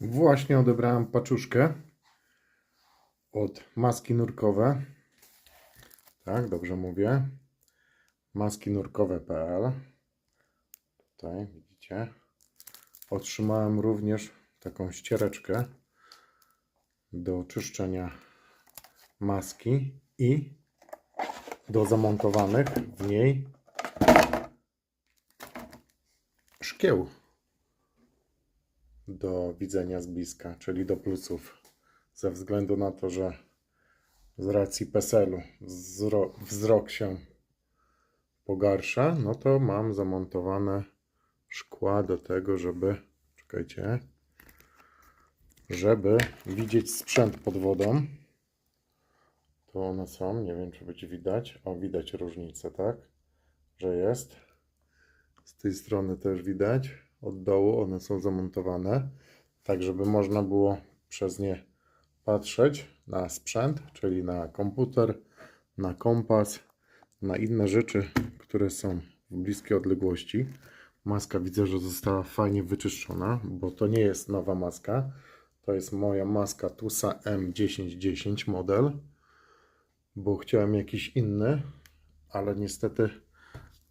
Właśnie odebrałem paczuszkę od maski nurkowe. Tak, dobrze mówię. Maski nurkowe.pl. Tutaj widzicie. Otrzymałem również taką ściereczkę do czyszczenia maski i do zamontowanych w niej szkieł do widzenia z bliska, czyli do plusów. Ze względu na to, że z racji PESEL-u wzro- wzrok się pogarsza, no to mam zamontowane szkła do tego, żeby, czekajcie, żeby widzieć sprzęt pod wodą. To one są, nie wiem czy będzie widać. O, widać różnicę, tak? Że jest. Z tej strony też widać. Od dołu one są zamontowane, tak żeby można było przez nie patrzeć na sprzęt, czyli na komputer, na kompas, na inne rzeczy, które są w bliskiej odległości. Maska widzę, że została fajnie wyczyszczona, bo to nie jest nowa maska. To jest moja maska Tusa M1010 model, bo chciałem jakiś inny, ale niestety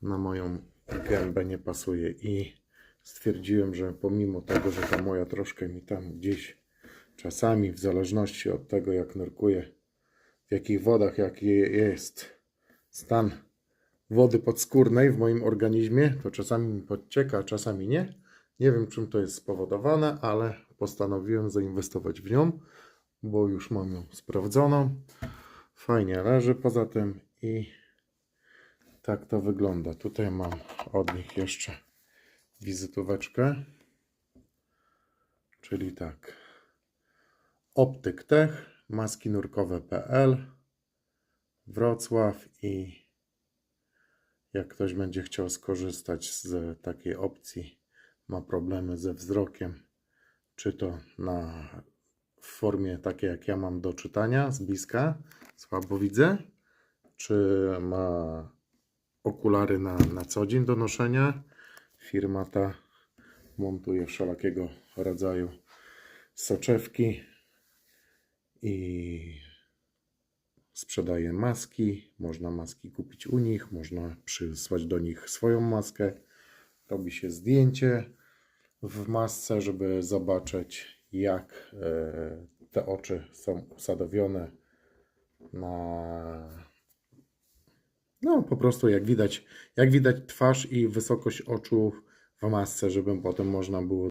na moją gębę nie pasuje i stwierdziłem, że pomimo tego, że ta moja troszkę mi tam gdzieś czasami, w zależności od tego jak nurkuję, w jakich wodach, jaki jest stan wody podskórnej w moim organizmie, to czasami mi podcieka, a czasami nie. Nie wiem czym to jest spowodowane, ale postanowiłem zainwestować w nią, bo już mam ją sprawdzoną. Fajnie leży poza tym i tak to wygląda. Tutaj mam od nich jeszcze wizytóweczkę. Czyli tak. Optyk Tech, maski nurkowe.pl, Wrocław i jak ktoś będzie chciał skorzystać z takiej opcji, ma problemy ze wzrokiem, czy to na w formie takiej jak ja mam do czytania z bliska, słabo widzę, czy ma okulary na, na co dzień do noszenia. Firma ta montuje wszelakiego rodzaju soczewki i sprzedaje maski. Można maski kupić u nich, można przysłać do nich swoją maskę. Robi się zdjęcie w masce, żeby zobaczyć, jak e, te oczy są usadowione na no, po prostu jak widać, jak widać twarz i wysokość oczu w masce, żeby potem można było